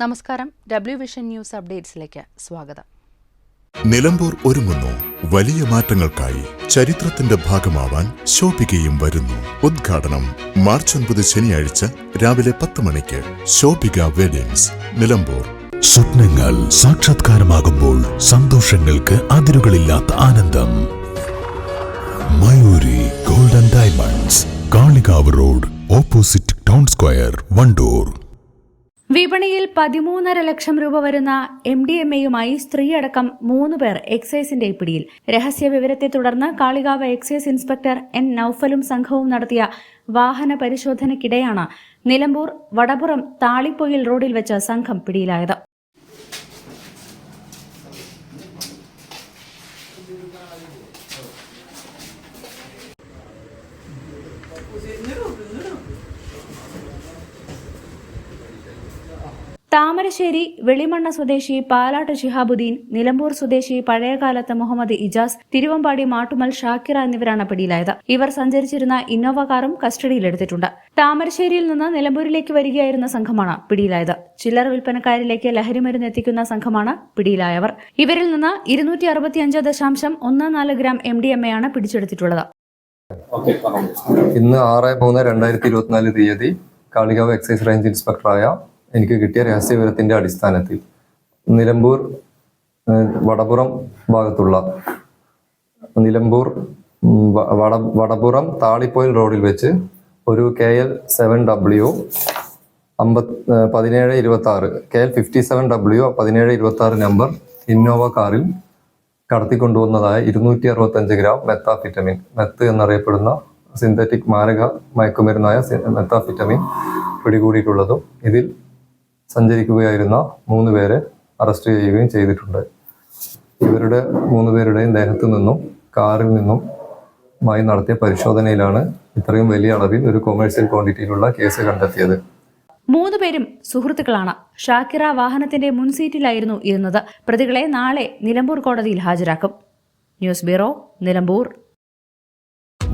നമസ്കാരം. W vision news അപ്ഡേറ്റ്സിലേക്ക് സ്വാഗതം. നിലമ്പൂർ ഒരുങ്ങുന്നു. വലിയ മാറ്റങ്ങൾക്കായി ചരിത്രത്തിന്റെ ഭാഗമാവാൻ ശോഭികയും വരുന്നു. ഉദ്ഘാടനം മാർച്ച് ഒൻപത് ശനിയാഴ്ച രാവിലെ പത്ത് മണിക്ക് ശോഭിക വെഡിങ്സ് നിലമ്പൂർ. സ്വപ്നങ്ങൾ സാക്ഷാത്കാരമാകുമ്പോൾ സന്തോഷങ്ങൾക്ക് അതിരുകളില്ലാത്ത ആനന്ദം. Mayuri golden diamonds Kalikavu road opposite town square Vandoor. വിപണിയിൽ പതിമൂന്നര ലക്ഷം രൂപ വരുന്ന എം ഡി എം എയുമായി സ്ത്രീയടക്കം മൂന്ന് പേർ എക്സൈസിന്റെ പിടിയിൽ. രഹസ്യ വിവരത്തെ തുടർന്ന് കാളികാവ് എക്സൈസ് ഇൻസ്പെക്ടർ എൻ നൌഫലും സംഘവും നടത്തിയ വാഹന പരിശോധനയ്ക്കിടെയാണ് നിലമ്പൂർ വടപുറം താളിപ്പൊയിൽ റോഡിൽ വെച്ച് സംഘം പിടിയിലായത്. താമരശ്ശേരി വെളിമണ്ണ സ്വദേശി പാലാട്ട് ഷിഹാബുദ്ദീൻ നിലമ്പൂർ സ്വദേശി പഴയകാലത്ത് മുഹമ്മദ് ഇജാസ് തിരുവമ്പാടി മാട്ടുമൽ ഷാക്കിറ എന്നിവരാണ് പിടിയിലായത്. ഇവർ സഞ്ചരിച്ചിരുന്ന ഇന്നോവ കാറും കസ്റ്റഡിയിലെടുത്തിട്ടുണ്ട് താമരശ്ശേരിയിൽ നിന്ന് നിലമ്പൂരിലേക്ക് വരികയായിരുന്ന സംഘമാണ് പിടിയിലായത്. ചില്ലറ വിൽപ്പനക്കാരിലേക്ക് ലഹരിമരുന്ന് എത്തിക്കുന്ന സംഘമാണ് പിടിയിലായവർ. ഇവരിൽ നിന്ന് ഇരുന്നൂറ്റി അറുപത്തിയഞ്ച് ദശാംശം ഒന്ന് നാല് gram M D M A ആണ് പിടിച്ചെടുത്തിട്ടുള്ളത്. ഇന്ന് ആറ് മൂന്ന് രണ്ടായിരത്തി ഇരുപത്തിനാല് തീയതി കാളികാവ് എക്സൈസ് റേഞ്ച് ഇൻസ്പെക്ടറായ എനിക്ക് കിട്ടിയ രഹസ്യവിവരത്തിന്റെ അടിസ്ഥാനത്തിൽ നിലമ്പൂർ വടപുറം ഭാഗത്തുള്ള നിലമ്പൂർ വട വടപുറം താളിപ്പോയിൽ റോഡിൽ വെച്ച് ഒരു കെ എൽ സെവൻ ഡബ്ല്യു അമ്പത് പതിനേഴ് ഇരുപത്തി ആറ് K L fifty seven W പതിനേഴ് ഇരുപത്തി ആറ് നമ്പർ ഇന്നോവ കാറിൽ കടത്തിക്കൊണ്ടുവന്നതായ ഇരുന്നൂറ്റി അറുപത്തഞ്ച് ഗ്രാം മെത്താഫിറ്റമിൻ മെത്ത് എന്നറിയപ്പെടുന്ന സിന്തറ്റിക് മാരക മയക്കുമരുന്നായ മെത്താഫിറ്റമിൻ പിടികൂടിയിട്ടുള്ളതും ഇതിൽ സഞ്ചരിക്കുകയായിരുന്ന മൂന്ന് പേരെ അറസ്റ്റ് ചെയ്യുകയും ചെയ്തിട്ടുണ്ട്. ഇവരുടെ മൂന്ന് പേരുടെയും ദേഹത്തു നിന്നും കാറിൽ നിന്നും മായി നടത്തിയ പരിശോധനയിലാണ് ഇത്രയും വലിയ അളവിൽ ഒരു കൊമേഴ്സ്യൽ ക്വാണ്ടിറ്റിയിലുള്ള കേസ് കണ്ടെത്തിയത്. മൂന്ന് പേരും സുഹൃത്തുക്കളാണ്. ഷാക്കിറ വാഹനത്തിന്റെ മുൻസീറ്റിലായിരുന്നു ഇരുന്നത്. പ്രതികളെ നാളെ നിലമ്പൂർ കോടതിയിൽ ഹാജരാക്കും. News bureau Nilambur.